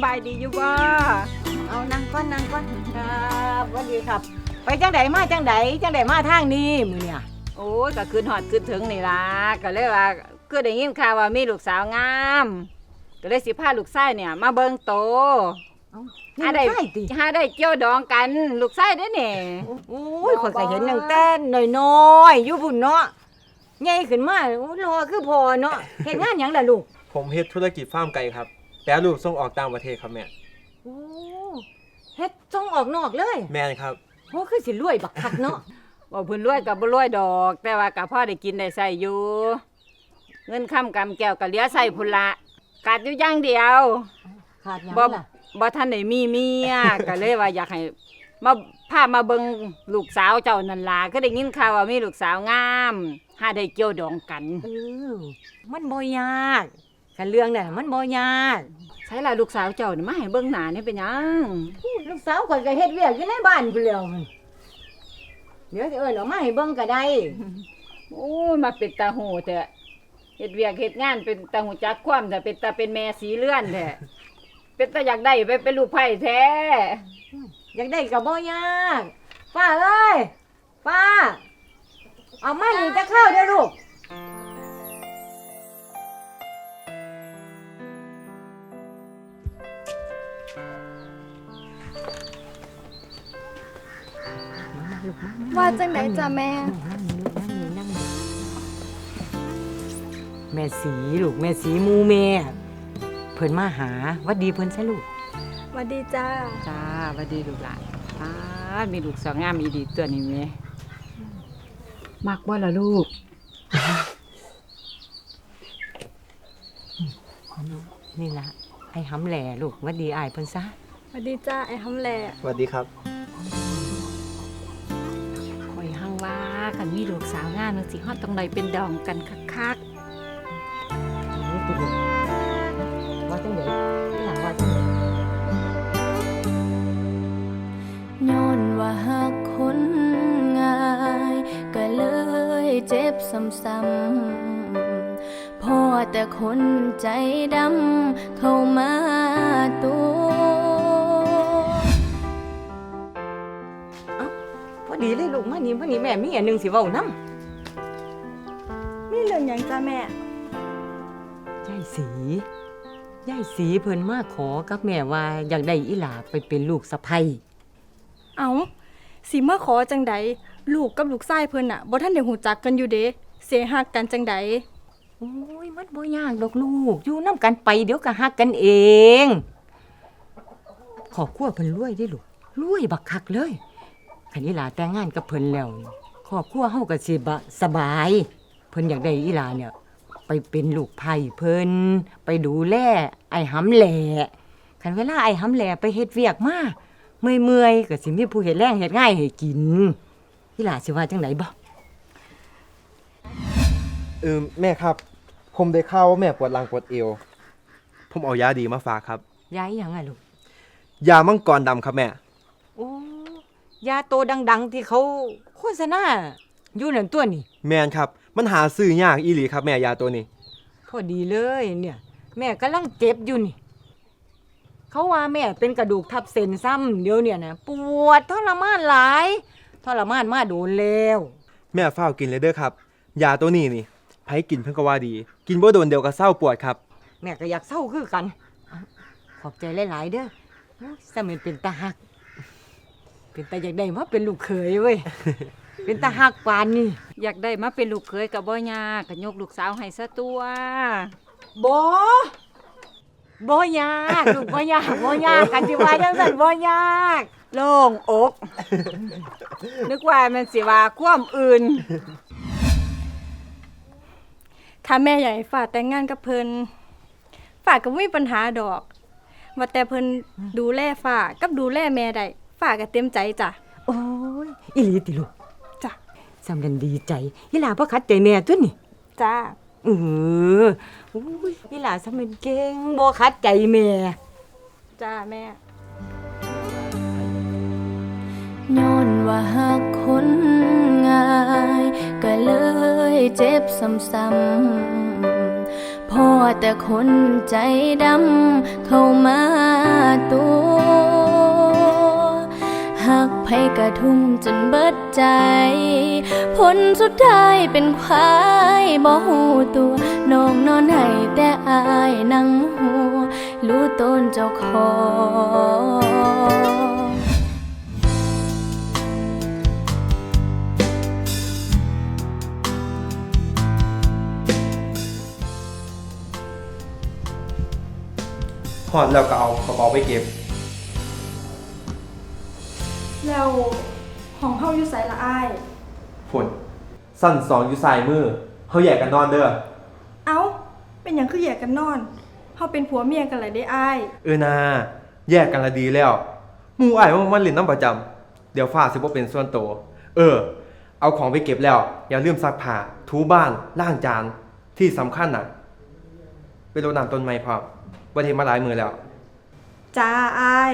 จังไดสำบายดีอยู่บ่เอานั่งก่อนนั่งก่อนครับสวัสดีครับ ไปจังไดมาจังไดจังไดมาทางนี้มื้อเนี่ยโอ้ยก็คืนหอดคืนถึงนี่ล่ะก็เลยว่าก็ได้ยินข่าวว่ามีลูกสาวงาม ก็เลยสิพาลูกชายเนี่ย มาเบิ่งโตเอ้าหาได้ใช่ติหาได้เกี่ยวดองกันลูกชายเด้อนี่โอ้ยข่อยก็เห็นตั้งแต่น้อยๆอยู่พุ่นเนาะใหญ่ขึ้นมาโอ้รอคือพอเนาะเฮ็ดงานหยังล่ะลูก ผมเฮ็ดธุรกิจฟาร์มไก่ครับ แปรรูปส่งออกต่างประเทศครับแม่ โอ้เฮ็ดส่งออกนอกเลยแม่นครับ โหคือสิรวยบักคักเนาะว่าเพิ่นรวยก็บ่รวยดอก แต่ว่าก็พอได้กินได้ใช้อยู่ เงินค้ำกำแก้วก็เหลือใช้พุ่นละขาดอยู่อย่างเดียว ขาดหยังบ่ล่ะบ่ทันได้มีเมีย ก็เลยว่าอยากให้มาพามาเบิ่งลูกสาวเจ้านั่นล่ะก็ได้ยินข่าวว่ามีลูกสาวงามหาได้เกี่ยวดองกัน เออมันบ่ยาก คันเรื่องน่ะมันบ่ยากใช่ล่ะลูกสาวเจ้านี่มาให้เบิ่งหน้านี่เป็นหยังลูกสาวข่อยก็เฮ็ดเวียกอยู่ในบ้านพุ่นแล้วมันเดี๋ยวสิเอิ้นออกมาให้เบิ่งก็ได้ โอ้ยมาเป็นตาหูแต่เฮ็ดเวียกเฮ็ดงานเป็นตาหูจักความแต่เป็นตาเป็นแม่สีเลื่อนแท้เป็นตาอยากได้ไปเป็นลูกไผ่แท้อยากได้ก็บ่ยากป้าเอ้ยป้าเอามานี่จะเข้าเด้อลูก ว่าจังไดจ้ะแม่นั่งนี่นั่งนี่นั่งนี่แม่สีลูกแม่สีหมูแม่เพิ่นมาหาหวัดดีเพิ่นซะลูกหวัสดีจ้า จ้าหวัดดีลูกหลานป้าดมีลูกสาวงามอีดีตัวนี้แม่มักบ่ล่ะลูก นี่ละไอ้หำแหล่ลูกหวัดดีอายเพิ่นซะหวัสดีจ้าไอ้คำแหล่สวัสดีครับ ว่ากันมีลูกสาวงามจังสิฮอดตรงใดเป็นดองกันคักนี่ติลูกว่าจังได๋ที่หลังว่าจังได๋ย้อนว่าหักคนง่าย ก็เลยเจ็บซ้ำๆพอแต่คนใจดำเข้ามาตัว ดีเลยลูกมานี่พอดีแม่มีอันหนึงสิเว้านํมีเรื่องหยังจ้าแม่ ยายสียายสีเพิ่นมาขอกับแม่ว่าอยากได้อีหลาไปเป็นลูกสะใภ้เอาสิมาขอจังใดลูกกับลูกชายเพิ่นน่ะบ่ทันได้หูจักกันอยู่เด้เสียหักกันจังใดโอ้ยมันบ่ยากดอกลูก อยู่นํกันไปเดี๋ยวก็ฮักกันเอง ขอบครัวเพิ่นรวยเด้ลูกรวยบักคักเลย คันอีหลาแต่งงานกับเพิ่นแล้วครอบครัวเฮาก็สิบะสบาย เพิ่นอยากได้อีหลาเนี่ย ไปเป็นลูกไผ่เพิ่นไปดูแลไอ้หำแหล่คันเวลาไอ้หำแหล่ไปเฮ็ดเวียกมาเมื่อยๆก็สิมีผู้เฮ็ดแรงเฮ็ดง่ายให้กินอีหลาสิว่าจังไดบ่เออแม่ครับ ผมได้ข่าวว่าแม่ปวดหลังปวดเอว ผมเอายาดีมาฝากครับยายหยังอะลูก ยามังกรดำครับแม่โอ้ ยาโตดัง ๆ ที่เขาโฆษณาอยู่นั่นตัวนี่แม่นครับ มันหาซื้อยากอีหลีครับ แม่ยาตัวนี้ พอดีเลยเนี่ย แม่กำลังเจ็บอยู่นี่ เขาว่าแม่เป็นกระดูกทับเส้นซ้ำเดี๋ยวเนี่ยนะปวดทรมานหลายทรมานมาโดนแล้วแม่ฝ้าวกินเลยเด้อครับ ยาตัวนี้นี่ไผกินเพิ่นก็ว่าดี กินบ่โดนเดียวก็เศร้าปวดครับ แม่ก็อยากเศร้าคือกันเอ้าขอบใจหลาย ๆ เด้อโอ้ยสมันเป็นตาหัก เป็นตาอยากได้มาเป็นลูกเขยเว้ย เป็นตาหักปานนี่ๆอยากได้มาเป็นลูกเคยกับบ่ยากก็ยกลูกสาวให้ซะตัวบ่บ่ยากลูกบ่ยากบ่ยากกันสิว่าจังซั่นบ่ยากโล่งอก นึกว่ามันสิว่าความอื่น ถ้าแม่อยากให้ฝากแต่งงานกับเพิ่นฝากก็บ่มีปัญหาดอก ว่าแต่เพิ่นดูแลฝากกับดูแลแม่ได้ ฝากก็เต็มใจจ้ะ โอ้ยอีหลีติลูกจ้ะสำนันดีใจอีหลาบ่คัดใจแม่ตัวนี่จ้าเออโอ้ยอีหลาสำนันเก่งบ่คัดใจแม่ จ้าแม่ ย้อนว่าหักคนง่าย ก็เลยเจ็บซ้ำๆพพอแต่คนใจดำเข้ามาตัว หักไผกระทุ่มจนเบิดใจ ผลสุดท้ายเป็นควายบ่หูตัวน้องนอนให้แต่อายนั่งหัวรู้ต้นเจ้าของหอดแล้วก็เอากระเป๋าไปเก็บ แล้วของเฮาอยู่ไสละอ้ายฝนสั้นสองอยู่สายมือเขาแยกกันนอนเด้อ เอ้า เป็นหยังคือแยกกันนอนเฮาเป็นผัวเมียกันเลยได้อ้าย เออนาแยกกันละดีแล้วหมู่อ้ายมันมันเล่นน้ำประจำเดี๋ยวฟ้าสิบ่เป็นส่วนโตวเออ เอาของไปเก็บแล้ว อย่าลืมซักผ้าถูบ้านล้างจานที่สำคัญน่ะไปรดน้ำต้นไม้พร้อมบ่ได้มาหลายมือแล้ว จ้าอ้าย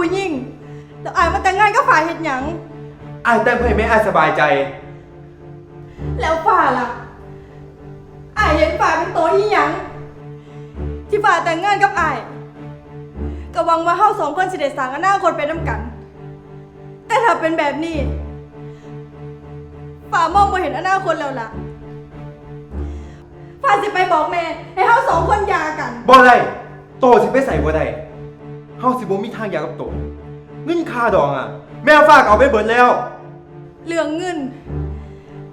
ผู้หญิงแล้วอ้ายมาแต่งงานกับฝ่ายเฮ็ดหยังอ้ายแต่งเพื่อให้แม่อ้ายสบายใจ แล้วฝ่าล่ะอ้ายเห็นฝ่าเป็นโตอีหยัง ที่ฝ่าแต่งงานกับอ้ายก็หวังว่าเฮาสองคนสิได้สร้างอนาคตไปนำกัน แต่ถ้าเป็นแบบนี้ฝ่ามองบ่เห็นอนาคตแล้วล่ะฝ่าสิไปบอกแม่ให้เฮาสองคนหย่ากัน บ่ได้โตสิไปใส่บ่ได้ เฮาสิบ่มีทางอยากกับโตเงินค่าดองอะ แม่ฝากเอาไปเบิดแล้ว เรื่องเงิน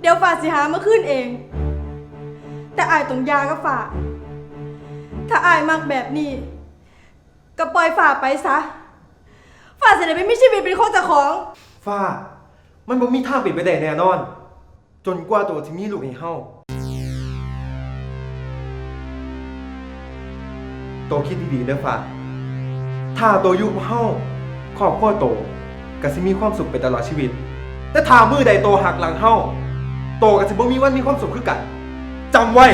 เดี๋ยวฝ่าสิหามาขึ้นเอง แต่อายต้องหยากับฝ่า ถ้าอายมากแบบนี้ ก็ปล่อยฝ่าไปซะ ฝ่าจะได้ไม่มีชีวิตเป็นของเจ้าของ ฟ้า มันบ่มีทางเป็นไปได้แน่นอน จนกว่าโตสิมีลูกให้เฮาโตคิดดีๆเด้อฟ้า ถ้าโตอยู่กับเฮาครอบครัวโตก็สิมีความสุขไปตลอดชีวิต แต่ถ้ามือใดโตหักหลังเฮาโตก็สิบ่มีวันมีความสุขคือกันจำไว้